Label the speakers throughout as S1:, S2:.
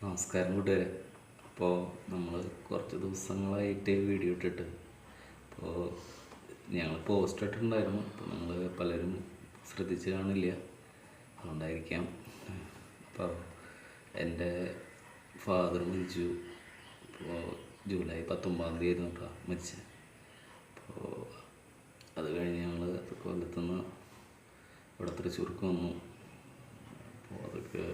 S1: നമസ്കാരം കൂട്ടുകാരെ. അപ്പോൾ നമ്മൾ കുറച്ച് ദിവസങ്ങളായിട്ട് വീഡിയോ ഇട്ടിട്ട്. അപ്പോൾ ഞങ്ങൾ പോസ്റ്റ് ഇട്ടിട്ടുണ്ടായിരുന്നു. അപ്പോൾ നിങ്ങൾ പലരും ശ്രദ്ധിച്ച് കാണില്ല. അതുകൊണ്ടായിരിക്കാം. അപ്പോൾ എന്റെ ഫാദർ മരിച്ചു. അപ്പോൾ ജൂലൈ പത്തൊമ്പതാം തീയതി ആയിരുന്നു കേട്ടോ മരിച്ചത്. അപ്പോൾ അത് കഴിഞ്ഞ് ഞങ്ങൾ കൊല്ലത്തുനിന്ന് ഇവിടെ തൃശ്ശൂർക്ക് വന്നു. അപ്പോൾ അതൊക്കെ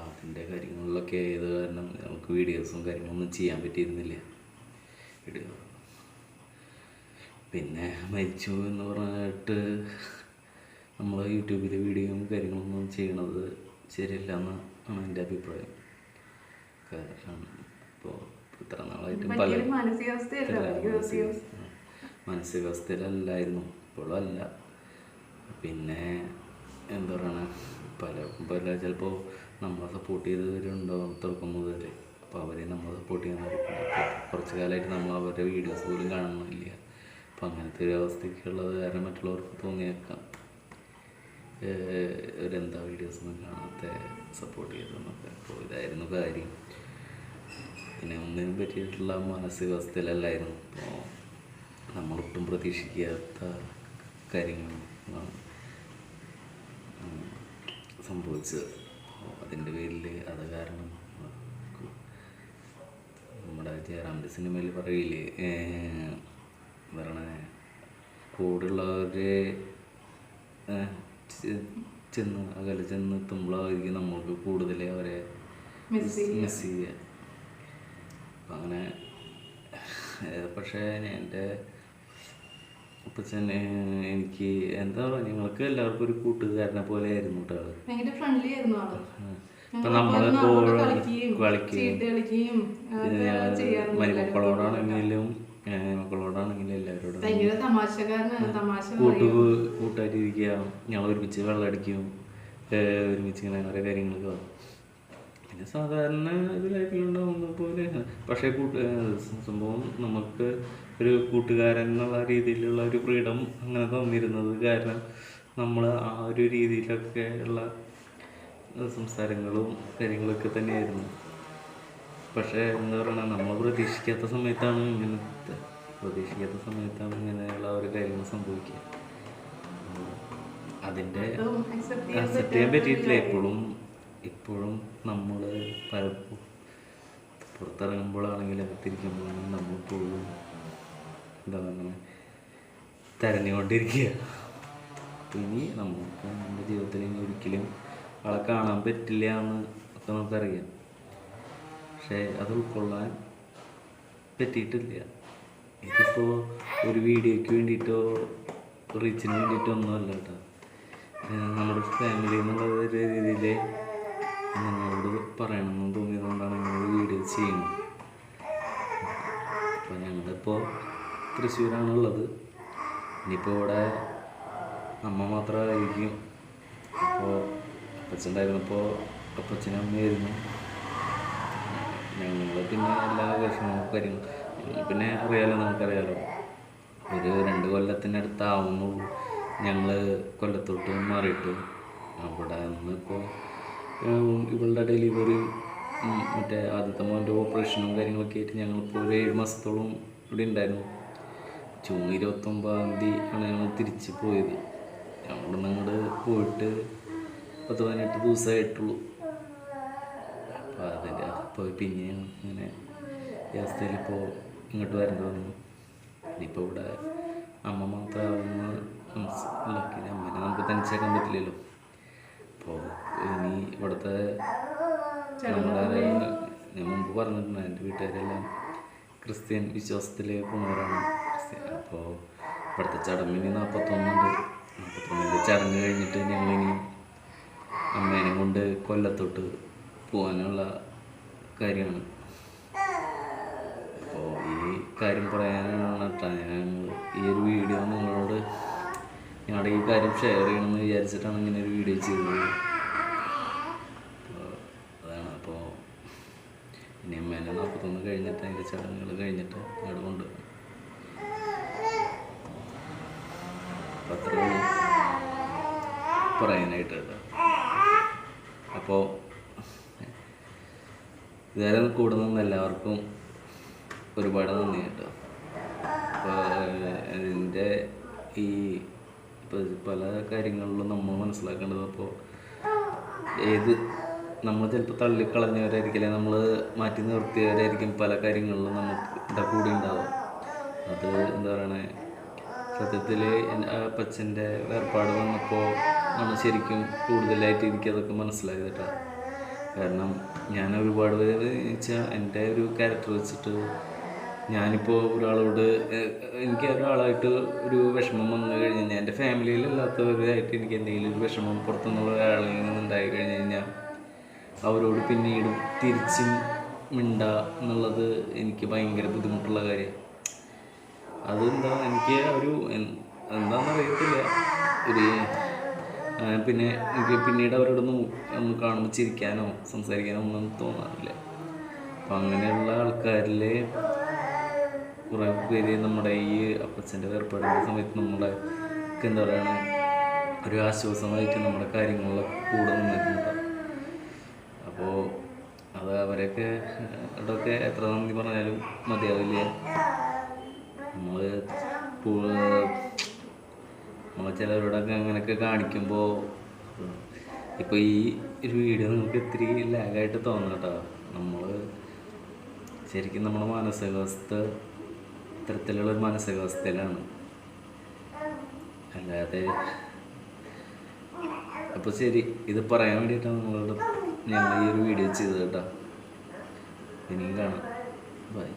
S1: അതിന്റെ കാര്യങ്ങളിലൊക്കെ ആയത് കാരണം നമുക്ക് വീഡിയോസും കാര്യങ്ങളൊന്നും ചെയ്യാൻ പറ്റിയിരുന്നില്ല. വീഡിയോ പിന്നെ മരിച്ചു എന്ന് പറഞ്ഞിട്ട് നമ്മൾ യൂട്യൂബിലെ വീഡിയോയും കാര്യങ്ങളൊന്നും ചെയ്യണത് ശരിയല്ല എന്നാണ് എന്റെ അഭിപ്രായം. കാരണം ഇപ്പോൾ ഇത്ര നാളായിട്ടും പല മാനസികാവസ്ഥയിലല്ലായിരുന്നു ഇപ്പോഴും അല്ല പിന്നെ എന്താ പറയണ? പല പല ചിലപ്പോൾ നമ്മളെ സപ്പോർട്ട് ചെയ്തവരുണ്ടാവും തുടക്കം മുതൽ അപ്പോൾ അവരെ നമ്മൾ സപ്പോർട്ട് ചെയ്യാൻ കുറച്ച് കാലമായിട്ട് നമ്മൾ അവരുടെ വീഡിയോസ് പോലും കാണുന്നില്ല. അപ്പോൾ അങ്ങനത്തെ ഒരു അവസ്ഥയ്ക്കുള്ളത് കാരണം മറ്റുള്ളവർക്ക് തോന്നിയേക്കാം. ഏഹ് ഇവരെന്താ വീഡിയോസ് ഒന്നും കാണാത്ത സപ്പോർട്ട് ചെയ്തതെന്നൊക്കെ? അപ്പോൾ ഇതായിരുന്നു കാര്യം. പിന്നെ ഒന്നിനും പറ്റിയിട്ടുള്ള മാനസികാവസ്ഥയിലല്ലായിരുന്നു. അപ്പോൾ നമ്മളൊട്ടും പ്രതീക്ഷിക്കാത്ത കാര്യങ്ങളാണ് സംഭവിച്ചത്. അതിന്റെ പേരിൽ അത് കാരണം നമ്മുടെ ജയറാമിന്റെ സിനിമയിൽ പറയില്ലേ പറയണ കൂടുള്ളവരെ ചെന്ന് അകലെ ചെന്ന് എത്തുമ്പോഴായിരിക്കും നമ്മൾക്ക് കൂടുതൽ അവരെ
S2: മിസ് ചെയ്യുക.
S1: അപ്പം അങ്ങനെ പക്ഷേ എന്റെ അപ്പച്ചൻ എനിക്ക് എന്താ പറയുക ഞങ്ങൾക്ക് എല്ലാവർക്കും ഒരു കൂട്ടുകാരനെ പോലെ ആയിരുന്നു കേട്ടോ
S2: ഫ്രണ്ട്ലി ആയിരുന്നു
S1: ഇപ്പം നമ്മളിപ്പോൾ
S2: കളിക്കുകയും.
S1: മരുമക്കളോടാണെങ്കിലും മക്കളോടാണെങ്കിലും എല്ലാവരോടും കൂട്ടു ഞങ്ങൾ ഒരുമിച്ച് വെള്ളം അടിക്കും. ഒരുമിച്ച് ഇങ്ങനെ കുറേ കാര്യങ്ങളൊക്കെ വന്നു. പിന്നെ സാധാരണ ഒരു ലൈഫിലുണ്ടാവുന്ന പോലെ പക്ഷേ കൂട്ട് സംഭവം നമുക്ക് ഒരു കൂട്ടുകാരൻ എന്നുള്ള രീതിയിലുള്ള ഒരു ഫ്രീഡം അങ്ങനെ തന്നിരുന്നത് കാരണം നമ്മൾ ആ ഒരു രീതിയിലൊക്കെ ഉള്ള സംസാരങ്ങളും കാര്യങ്ങളൊക്കെ തന്നെയായിരുന്നു. പക്ഷേ എന്താ പറയുക നമ്മൾ പ്രതീക്ഷിക്കാത്ത സമയത്താണ് ഇങ്ങനത്തെ പ്രതീക്ഷിക്കാത്ത സമയത്താണ് ഇങ്ങനെയുള്ള ഒരു കാര്യങ്ങൾ സംഭവിക്കുക.
S2: അതിന്റെ
S1: അക്സെപ്റ്റ് ചെയ്യാൻ പറ്റിയിട്ടില്ല
S2: എപ്പോഴും
S1: ഇപ്പോഴും. നമ്മൾ പലപ്പോഴും പുറത്തിറങ്ങുമ്പോഴാണെങ്കിലും അകത്തിരിക്കുമ്പോഴാണെങ്കിലും നമ്മൾ ഇപ്പോഴും എന്താ പറയുക തെരഞ്ഞുകൊണ്ടിരിക്കുക ഇനി നമുക്ക് നമ്മുടെ ജീവിതത്തിൽ ഇനി ഒരിക്കലും ആളെ കാണാൻ പറ്റില്ല എന്ന് ഒക്കെ നമുക്കറിയാം. പക്ഷേ അത് ഉൾക്കൊള്ളാൻ പറ്റിയിട്ടില്ല. ഇതിപ്പോൾ ഒരു വീഡിയോയ്ക്ക് വേണ്ടിയിട്ടോ റീച്ചിന് വേണ്ടിയിട്ടോ ഒന്നുമല്ല കേട്ടോ. നമ്മുടെ ഫാമിലി എന്നുള്ള രീതിയിൽ നിങ്ങളോട് പറയണമെന്ന് തോന്നിയതുകൊണ്ടാണ് ഒരു വീഡിയോ ചെയ്യുന്നത്. അപ്പോൾ ഞങ്ങളിപ്പോൾ തൃശ്ശൂരാണുള്ളത്. ഇനിയിപ്പോൾ ഇവിടെ അമ്മ മാത്രമായിരിക്കും. അപ്പോൾ അപ്പച്ചുണ്ടായിരുന്നപ്പോൾ അപ്പച്ചനും അമ്മയായിരുന്നു ഞങ്ങൾ പിന്നെ എല്ലാ വിഷമവും കാര്യങ്ങളും. ഞങ്ങൾ പിന്നെ അറിയാലോ നമുക്കറിയാലോ. ഒരു രണ്ട് കൊല്ലത്തിനടുത്താവുന്നുള്ളൂ ഞങ്ങൾ കൊല്ലത്തോട്ട് മാറിയിട്ട്. അവിടെ നിന്ന് ഇപ്പോൾ ഇവളുടെ ഡെലിവറി മറ്റേ ആദ്യത്തെ മോന്റെ ഓപ്പറേഷനും കാര്യങ്ങളൊക്കെ ആയിട്ട് ഞങ്ങളിപ്പോൾ ഒരു ഏഴ് മാസത്തോളം ഇവിടെ ഉണ്ടായിരുന്നു. ജൂൺ ഇരുപത്തൊമ്പതാം തീയതി ആണ് ഞങ്ങൾ തിരിച്ച് പോയത്. ഞങ്ങൾ അങ്ങോട്ട് പോയിട്ട് പത്ത് പതിനെട്ട് ദിവസമായിട്ടുള്ളൂ അപ്പോൾ അതിന്റെ അപ്പോൾ പിന്നെ ഇങ്ങനെ ഈ അവസ്ഥയിൽ ഇപ്പോൾ ഇങ്ങോട്ട് വരേണ്ടി വന്നു. ഇപ്പോൾ ഇവിടെ അമ്മ മാത്രമാവുന്ന മനസ്സിലാക്കി അമ്മേനെ നമുക്ക് തനിച്ചേക്കാൻ പറ്റില്ലല്ലോ. അപ്പോൾ ഇനി ഇവിടുത്തെ നമ്മുടെ ഞാൻ മുമ്പ് പറഞ്ഞിട്ടുണ്ട് എന്റെ വീട്ടുകാരെല്ലാം ക്രിസ്ത്യൻ വിശ്വാസത്തിൽ പോകുന്നവരാണ്. അപ്പോൾ ഇവിടുത്തെ ചടങ്ങിന് നാൽപ്പത്തൊന്നുണ്ട് നാൽപ്പത്തൊന്നിന്റെ ചടങ്ങ് കഴിഞ്ഞിട്ട് ഞങ്ങളിനി അമ്മേനെ കൊണ്ട് കൊല്ലത്തോട്ട് പോകാനുള്ള കാര്യമാണ്. അപ്പോൾ ഈ കാര്യം പറയാനാണ് കേട്ടോ ഞാൻ ഈ ഒരു വീഡിയോ നിങ്ങളോട് ഞങ്ങളുടെ ഈ കാര്യം ഷെയർ ചെയ്യണമെന്ന് വിചാരിച്ചിട്ടാണ് ഇങ്ങനെ ഒരു വീഡിയോ ചെയ്തത്. അതാണ് അപ്പോൾ ഇനി അമ്മേനെ നാൽപ്പത്തൊന്ന് കഴിഞ്ഞിട്ട് അതിന്റെ ചടങ്ങുകൾ കഴിഞ്ഞിട്ട് ഇങ്ങോട്ട് കൊണ്ട് അപ്പോൾ പറയാനായിട്ട് കേട്ടോ. അപ്പോൾ ഇതുവരെ കൂടെ നിന്ന് എല്ലാവർക്കും ഒരുപാട് നന്ദി കേട്ടോ. അപ്പോൾ എന്റെ ഈ പല കാര്യങ്ങളിലും നമ്മൾ മനസ്സിലാക്കേണ്ടത് അപ്പോൾ ഏത് നമ്മൾ ചിലപ്പോൾ തള്ളിക്കളഞ്ഞവരായിരിക്കില്ല നമ്മൾ മാറ്റി നിർത്തിയവരായിരിക്കും പല കാര്യങ്ങളിലും നമുക്ക് കൂടി ഉണ്ടാവും അത് എന്താ പറയണേ? സത്യത്തിൽ എന്റെ അപ്പച്ചന്റെ വേർപാട് വന്നപ്പോൾ ആണ് ശരിക്കും കൂടുതലായിട്ട് എനിക്കതൊക്കെ മനസ്സിലായത് കേട്ടോ. കാരണം ഞാൻ ഒരുപാട് പേര് വെച്ചാൽ എന്റെ ഒരു ക്യാരക്ടർ വെച്ചിട്ട് ഞാനിപ്പോൾ ഒരാളോട് എനിക്ക് ഒരാളായിട്ട് ഒരു വിഷമം വന്നു കഴിഞ്ഞ് കഴിഞ്ഞാൽ എന്റെ ഫാമിലിയിലല്ലാത്തവരായിട്ട് എനിക്ക് എന്തെങ്കിലും ഒരു വിഷമം പുറത്തുനിന്നുള്ള ഒരാളിൽ നിന്ന് ഉണ്ടായി കഴിഞ്ഞ് കഴിഞ്ഞാൽ അവരോട് പിന്നീട് തിരിച്ചും മിണ്ട എന്നുള്ളത് എനിക്ക് ഭയങ്കര ബുദ്ധിമുട്ടുള്ള കാര്യമാണ് അതെന്താ എനിക്ക് ഒരു എൻ- എന്താണെന്ന് അറിയത്തില്ല ഒരു പിന്നെ എനിക്ക് പിന്നീട് അവരോടൊന്നും ഒന്ന് കാണുമ്പോൾ ചിരിക്കാനോ സംസാരിക്കാനോ ഒന്നും തോന്നാറില്ല. അപ്പം അങ്ങനെയുള്ള ആൾക്കാരിൽ കുറേ പേര് നമ്മുടെ ഈ അപ്പച്ചന്റെ വേർപാടിന്റെ സമയത്ത് നമ്മുടെ എന്താ പറയുക ഒരു ആശ്വാസമായിട്ട് നമ്മുടെ കാര്യങ്ങളിലൊക്കെ കൂടെ നിന്നിട്ടുണ്ട്. അപ്പോൾ അത് അവരൊക്കെ ഇടൊക്കെ എത്ര നന്ദി പറഞ്ഞാലും മതിയാവില്ല. നമ്മൾ നമ്മൾ ചിലവരോടൊക്കെ അങ്ങനെയൊക്കെ കാണിക്കുമ്പോൾ ഇപ്പോൾ ഈ ഒരു വീഡിയോ നിങ്ങൾക്ക് ഇത്തിരി ലാഗായിട്ട് തോന്നും കേട്ടോ നമ്മൾ ശരിക്കും നമ്മുടെ മാനസികാവസ്ഥ ഇത്തരത്തിലുള്ള ഒരു മാനസികാവസ്ഥയിലാണ്. അല്ലാതെ അപ്പോൾ ശരി ഇത് പറയാൻ വേണ്ടിയിട്ടാണ് നിങ്ങളോട് ഞങ്ങൾ ഈ ഒരു വീഡിയോ ചെയ്തത് കേട്ടോ ഇനിയും കാണാം. ബൈ